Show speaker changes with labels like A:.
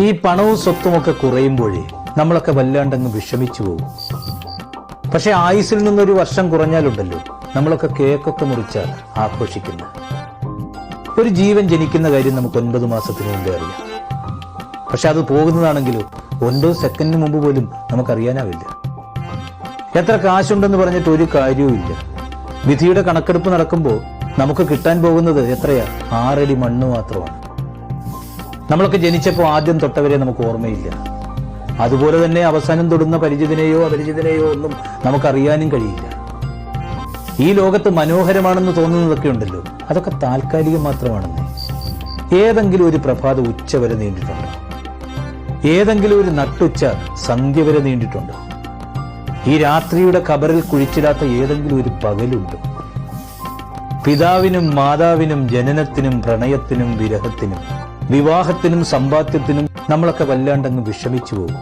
A: ഈ പണവും സ്വത്തുമൊക്കെ കുറയുമ്പോഴേ നമ്മളൊക്കെ വല്ലാണ്ടങ്ങ് വിഷമിച്ചു പോകും. പക്ഷെ ആയുസിൽ നിന്നൊരു വർഷം കുറഞ്ഞാലുണ്ടല്ലോ നമ്മളൊക്കെ കേക്കൊക്കെ മുറിച്ച് ആഘോഷിക്കുന്നു. ഒരു ജീവൻ ജനിക്കുന്ന കാര്യം നമുക്ക് ഒൻപത് മാസത്തിന് മുമ്പേ അറിയാം. പക്ഷെ അത് പോകുന്നതാണെങ്കിലും ഒൻപത് സെക്കൻഡിന് മുമ്പ് പോലും നമുക്കറിയാനാവില്ല. എത്ര കാശുണ്ടെന്ന് പറഞ്ഞിട്ട് ഒരു കാര്യവും ഇല്ല. വിധിയുടെ കണക്കെടുപ്പ് നടക്കുമ്പോൾ നമുക്ക് കിട്ടാൻ പോകുന്നത് എത്രയാ? ആറടി മണ്ണ് മാത്രമാണ്. നമ്മളൊക്കെ ജനിച്ചപ്പോൾ ആദ്യം തൊട്ടവരെ നമുക്ക് ഓർമ്മയില്ല. അതുപോലെ തന്നെ അവസാനം തൊടുന്ന പരിചിതനെയോ അപരിചിതനെയോ ഒന്നും നമുക്കറിയാനും കഴിയില്ല. ഈ ലോകത്ത് മനോഹരമാണെന്ന് തോന്നുന്നതൊക്കെ ഉണ്ടല്ലോ. അതൊക്കെ താൽക്കാലികം മാത്രമാണെന്ന്. ഏതെങ്കിലും ഒരു പ്രഭാത ഉച്ച വരെ നീണ്ടിട്ടുണ്ടോ. ഏതെങ്കിലും ഒരു നട്ടുച്ച സന്ധ്യ വരെ നീണ്ടിട്ടുണ്ടോ. ഈ രാത്രിയുടെ കബറിൽ കുഴിച്ചിടാത്ത ഏതെങ്കിലും ഒരു പകലുണ്ടോ. പിതാവിനും മാതാവിനും ജനനത്തിനും പ്രണയത്തിനും വിരഹത്തിനും. വിവാഹത്തിനും സമ്പാദ്യത്തിനും നമ്മളൊക്കെ വല്ലാണ്ടങ്ങ് വിഷമിച്ചു പോകും.